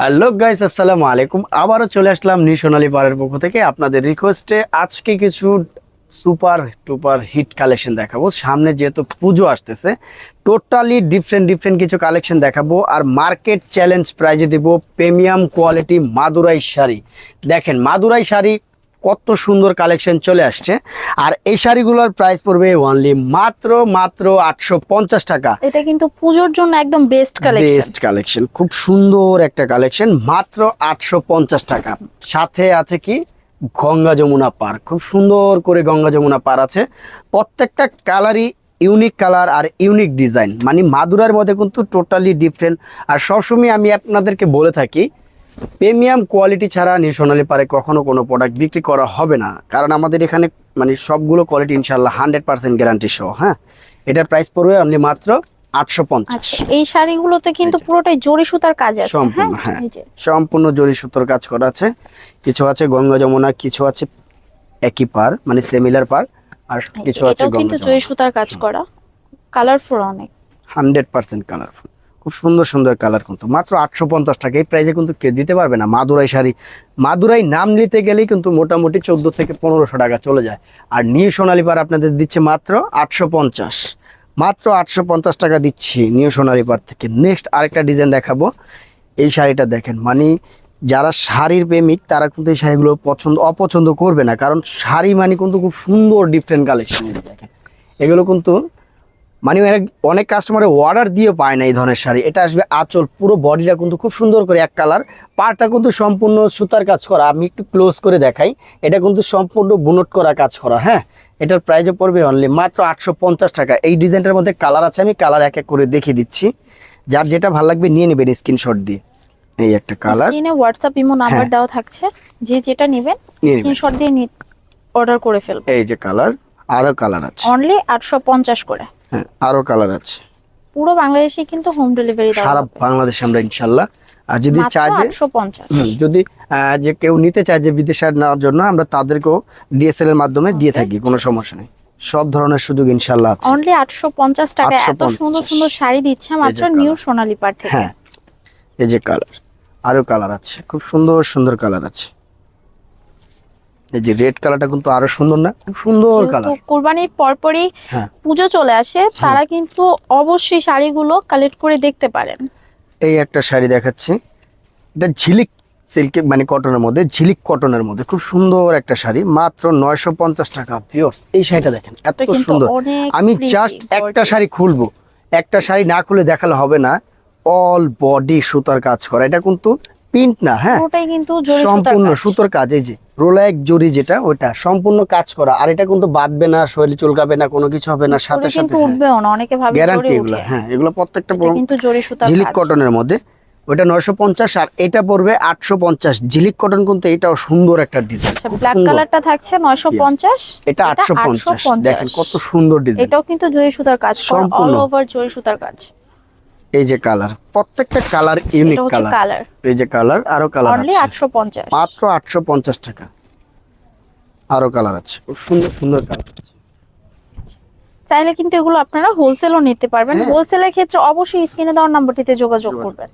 Hello guys আসসালামু আলাইকুম। আবারও চলে আসলাম নিশোনালি পারের পক্ষ থেকে আপনাদের রিকোয়েস্টে আজকে কিছু সুপার টুপার হিট কালেকশন দেখাবো। সামনে যেহেতু পুজো আসতেছে টোটালি ডিফারেন্ট ডিফারেন্ট কিছু কালেকশন দেখাবো। আর মার্কেট চ্যালেঞ্জ প্রাইজে দেব প্রিমিয়াম কোয়ালিটি মাদুরাই শাড়ি। দেখেন, মাদুরাই শাড়ি কত সুন্দর কালেকশন চলে আসছে। আর এই শাড়িগুলোর প্রাইস পড়বে অনলি মাত্র মাত্র আটশো পঞ্চাশ টাকা। এটা কিন্তু পুজোর জন্য একদম বেস্ট কালেকশন বেস্ট কালেকশন খুব সুন্দর একটা কালেকশন মাত্র আটশো পঞ্চাশ টাকা। সাথে আছে কি? গঙ্গা যমুনা পার। খুব সুন্দর করে গঙ্গা যমুনা পার আছে। প্রত্যেকটা কালারই ইউনিক কালার আর ইউনিক ডিজাইন মানে মাদুরার মধ্যে কিন্তু টোটালি ডিফারেন্ট আর সবসময় আমি আপনাদেরকে বলে থাকি প্রিমিয়াম কোয়ালিটি ছাড়া নিউ সোনালী পারে কখনো কোনো প্রোডাক্ট বিক্রি করা হবে না। কারণ আমাদের এখানে মানে সবগুলো কোয়ালিটি ইনশাল্লাহ হান্ড্রেড পার্সেন্ট গ্যারান্টি সহ হ্যাঁ? এটার প্রাইস পড়বে অনলি মাত্র আটশো পঞ্চাশ। আচ্ছা এই শাড়িগুলোতে কিন্তু পুরোটাই জরি সুতার কাজ আছে সম্পূর্ণ, হ্যাঁ? হ্যাঁ। সম্পূর্ণ জরি সুতোর কাজ করা আছে। কিছু আছে গঙ্গা যমুনা কিছু আছে একই পার মানে সিমিলার পার আর কিছু আছে কিন্তু জরি সুতার কাজ করা। কালারফুল অনেক। হান্ড্রেড পার্সেন্ট কালারফুল খুব সুন্দর সুন্দর কালার কিন্তু। মাত্র আটশো পঞ্চাশ টাকা। এই প্রাইসে কিন্তু কেউ দিতে পারবে না। মাদুরাই শাড়ি। মাদুরাই নাম নিতে গেলেই কিন্তু মোটামুটি চোদ্দ থেকে পনেরোশো টাকা চলে যায়। আর নিউ সোনালি পার আপনাদের দিচ্ছে মাত্র আটশো পঞ্চাশ। মাত্র আটশো পঞ্চাশ টাকা দিচ্ছি নিউ সোনালি পার থেকে। নেক্সট আরেকটা ডিজাইন দেখাবো। এই শাড়িটা দেখেন মানে যারা শাড়ির প্রেমিক, তারা কিন্তু এই শাড়িগুলো পছন্দ, অপছন্দ করবে না। কারণ শাড়ি মানে কিন্তু খুব সুন্দর ডিফারেন্ট কালেকশন দেখেন, এগুলো কিন্তু মানে অনেক- অনেক কাস্টমারে অর্ডার দিয়ে পায় না এই ধরনের শাড়ি। এটা আসবে আঁচল পুরো বডিটা কিন্তু খুব সুন্দর করে এক কালার পাটা কিন্তু সম্পূর্ণ সুতার কাজ করা। আমি একটু ক্লোজ করে দেখাই এটা কিন্তু সম্পূর্ণ বুনট করা কাজ করা হ্যাঁ? এটার প্রাইজও পড়বে অনলি মাত্র আটশো পঞ্চাশ টাকা। এই ডিজাইনটার মধ্যে কালার আছে আমি কালার এক এক করে দেখিয়ে দিচ্ছি। যার যেটা ভালো লাগবে নিয়ে নেবেন স্ক্রিনশট দিয়ে। এই একটা কালার স্ক্রিনে হোয়াটসঅ্যাপ ইমো নাম্বার। দেওয়া থাকছে। যে যেটা নেবেন স্ক্রিনশট দিয়ে অর্ডার করে ফেলবেন। এই যে কালার আরও কালার আছে। অনলি আটশো পঞ্চাশ করে। হ্যাঁ আরও কালার আছে। পুরো বাংলাদেশে কিন্তু হোম ডেলিভারি সারা বাংলাদেশে আমরা ইনশাল্লাহ আর যদি চায় যে যদি যে কেউ নিতে চায় যে বিদেশে নেওয়ার জন্য আমরা তাদেরকেও ডিএসএল এর মাধ্যমে দিয়ে থাকি কোনো সমস্যা নেই। সব ধরনের সুযোগ ইনশাল্লাহ আছে। অনলি আটশো পঞ্চাশ টাকা এত সুন্দর সুন্দর শাড়ি দিচ্ছে মাত্র নিউ সোনালী পার থেকে। হ্যাঁ এই যে কালার আরও কালার আছে খুব সুন্দর সুন্দর কালার আছে। এই যে রেড কালারটা কিন্তু আরও সুন্দর না? খুব সুন্দর কালার কোরবানির পরপরই হ্যাঁ। পুজো চলে আসে তারা কিন্তু অবশ্যই শাড়িগুলো কালেক্ট করে দেখতে পারেন। এই একটা শাড়ি দেখাচ্ছি। এটা ঝিলিক সিল্কের মানে কটনের মধ্যে ঝিলিক কটনের মধ্যে। খুব সুন্দর একটা শাড়ি মাত্র নয়শো পঞ্চাশ টাকা। পিওর্স এই শাড়িটা দেখেন এত সুন্দর। আমি জাস্ট একটা শাড়ি খুলবো। একটা শাড়ি না খুলে দেখালে হবে না। অল বডি সুতার কাজ করা। এটা কিন্তু প্রিন্ট না হ্যাঁ? পুরোটাই কিন্তু সম্পূর্ণ। সুতোর কাজ এই যে রোলাইক জরি যেটা ওটা সম্পূর্ণ কাজ করা। আর এটা কিন্তু বাঁধবে না শরীরে চুলকাবে না কোনো কিছু হবে না সাথে সাথে কিন্তু উঠবেও না অনেকে ভাবে গ্যারান্টি এগুলো হ্যাঁ এগুলো প্রত্যেকটা কিন্তু জরি সুতার ঝিলিক কটনের মধ্যে। ওইটা নয়শো পঞ্চাশ আর এটা পড়বে আটশো পঞ্চাশ। ঝিলিক কটন কিন্তু এটাও সুন্দর একটা ডিজাইন ব্ল্যাক কালারটা থাকছে নয়শো পঞ্চাশ? এটা আটশো পঞ্চাশ। দেখেন কত সুন্দর ডিজাইন এটাও কিন্তু জরি সুতার কাজ অল সম্পূর্ণ। ওভার জরি সুতার কাজ। এই যে কালার প্রত্যেকটা কালার ইউনিক কালার। এই যে কালার আরও কালার আছে। আটশো পঞ্চাশ। মাত্র আটশো পঞ্চাশ টাকা। আরও কালার আছে। খুব সুন্দর সুন্দর কালার আছে। চাইলে কিন্তু এগুলো আপনারা হোলসেলও নিতে পারবেন। হ্যাঁ। হোলসেলের ক্ষেত্রে অবশ্যই স্ক্রিনে দেওয়ার নাম্বারটিতে যোগাযোগ করবেন।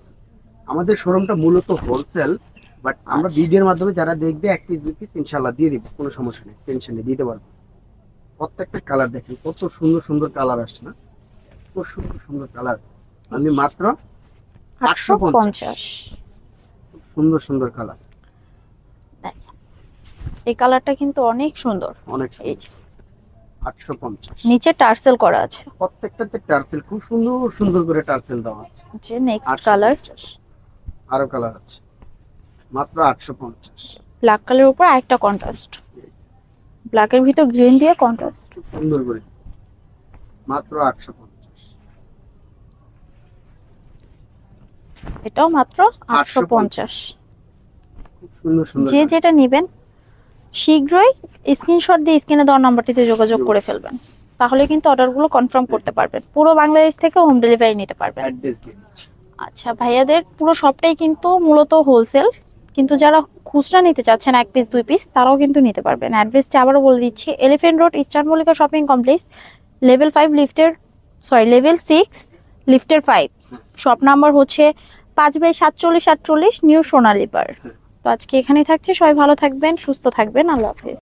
আমাদের শোরুমটা মূলত হোলসেল বাট আমরা আচ্ছা। ভিডিওর মাধ্যমে যারা দেখবে এক পিস দুই পিস ইনশাল্লাহ দিয়ে দিব কোনো সমস্যা নেই। টেনশন নেই দিতে পারব। প্রত্যেকটা কালার দেখেন কত সুন্দর সুন্দর কালার আসছে না? খুব সুন্দর সুন্দর কালার। আমি আচ্ছা। মাত্র আটশো পঞ্চাশ। সুন্দর সুন্দর কালার এই কালারটা কিন্তু অনেক সুন্দর। অনেক এই যে। 850 নিচে টার্সেল করা আছে। প্রত্যেকটাতে টার্সেল খুব সুন্দর সুন্দর করে টার্সেল দেওয়া আছে। যে নেক্সট কালার আরও কালার আছে। মাত্র 850 ব্ল্যাক কালারের উপর একটা কন্ট্রাস্ট ব্ল্যাকের ভিতর গ্রিন দিয়ে কন্ট্রাস্ট সুন্দর করে। মাত্র 850 এটাও মাত্র আটশো পঞ্চাশ। যে যেটা নেবেন শীঘ্রই স্ক্রিনশট দিয়ে স্ক্রিনে দেওয়ার নাম্বারটিতে যোগাযোগ করে ফেলবেন। তাহলে কিন্তু অর্ডারগুলো কনফার্ম করতে পারবেন। পুরো বাংলাদেশ থেকে হোম ডেলিভারি নিতে পারবেন। আচ্ছা ভাইয়াদের পুরো সবটাই কিন্তু মূলত হোলসেল কিন্তু যারা খুচরা নিতে চাচ্ছেন এক পিস দুই পিস তারাও কিন্তু নিতে পারবেন। অ্যাড্রেসটি আবারও বলে দিচ্ছি। Elephant road eastern Mallika shopping complex level five লিফটের সরি লেভেল সিক্স লিফটের ফাইভ শপ নাম্বার হচ্ছে পাঁচ বাই সাতচল্লিশ সাতচল্লিশ নিউ সোনালিপার তো আজকে এখানেই থাকছে সবাই ভালো থাকবেন সুস্থ থাকবেন আল্লাহ হাফিজ।